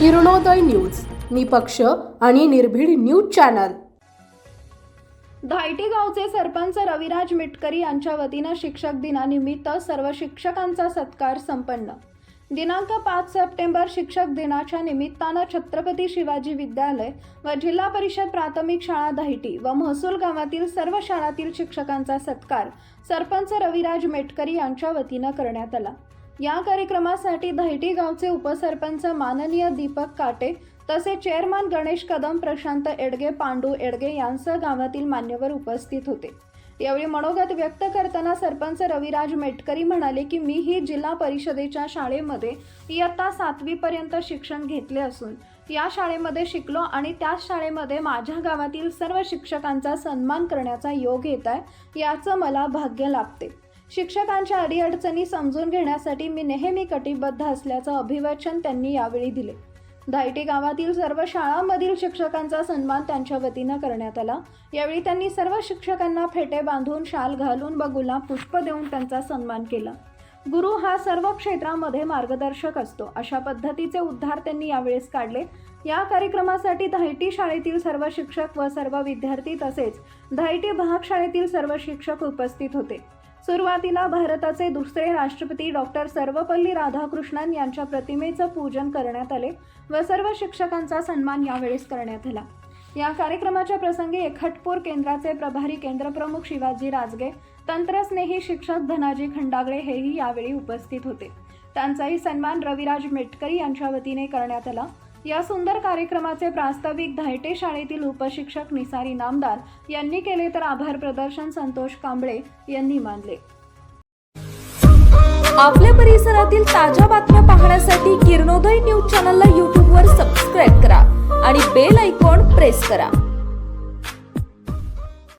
Kiranoday news निपक्ष आणि निर्भीड न्यूज चॅनल. धायटी गावचे सरपंच रविराज मिटकरी यांच्या वतीनं शिक्षक दिनानिमित्त सर्व शिक्षकांचा सत्कार संपन्न. दिनांक पाच सप्टेंबर शिक्षक दिनाच्या निमित्तानं छत्रपती शिवाजी विद्यालय व जिल्हा परिषद प्राथमिक शाळा दहिटी व महसूल गावातील सर्व शाळातील शिक्षकांचा सत्कार सरपंच रविराज मेटकरी यांच्या वतीनं करण्यात आला. या कार्यक्रमासाठी धैटी गावचे उपसरपंच माननीय दीपक काटे तसेच चेअरमन गणेश कदम प्रशांत एडगे पांडू एडगे यांसह गावातील मान्यवर उपस्थित होते. यावेळी मनोगत व्यक्त करताना सरपंच रविराज मेटकरी म्हणाले की मी ही जिल्हा परिषदेच्या शाळेमध्ये इयत्ता सातवीपर्यंत शिक्षण घेतले असून या शाळेमध्ये शिकलो आणि त्याच शाळेमध्ये माझ्या गावातील सर्व शिक्षकांचा सन्मान करण्याचा योग येत आहे याचं मला भाग्य लाभते. शिक्षकांच्या अडीअडचणी समजून घेण्यासाठी मी नेहमी कटिबद्ध असल्याचं अभिवचन त्यांनी यावेळी दिले. धायटे गावातील सर्व शाळांमधील शिक्षकांचा सन्मान त्यांच्या वतीनं करण्यात आला. यावेळी त्यांनी सर्व शिक्षकांना फेटे बांधून शाल घालून व गुलाब पुष्प देऊन त्यांचा सन्मान केला. गुरु हा सर्व क्षेत्रामध्ये मार्गदर्शक असतो. अशा पद्धतीचे उद्धार त्यांनी यावेळेस काढले. या कार्यक्रमासाठी धायटी शाळेतील सर्व शिक्षक व सर्व विद्यार्थी तसेच धायटी भाग शाळेतील सर्व शिक्षक उपस्थित होते. सुरुवातीला भारताचे दुसरे राष्ट्रपती डॉक्टर सर्वपल्ली राधाकृष्णन यांच्या प्रतिमेचं पूजन करण्यात आले व सर्व शिक्षकांचा सन्मान यावेळेस करण्यात आला. या कार्यक्रमाच्या प्रसंगी एखटपूर केंद्राचे प्रभारी केंद्रप्रमुख शिवाजी राजगे तंत्रस्नेही शिक्षक धनाजी खंडागळे हेही यावेळी उपस्थित होते. त्यांचाही सन्मान रविराज मेटकरी यांच्या वतीने करण्यात आला. या सुंदर कार्यक्रमाचे प्रास्ताविक धायटे शाळेतील उपशिक्षक निसारी नामदार यांनी केले तर आभार प्रदर्शन संतोष कांबळे यांनी मानले. आपल्या परिसरातील ताज्या बातम्या पाहण्यासाठी किरणोदय न्यूज चॅनलला यूट्यूबवर सबस्क्राईब करा आणि बेल आयकॉन प्रेस करा.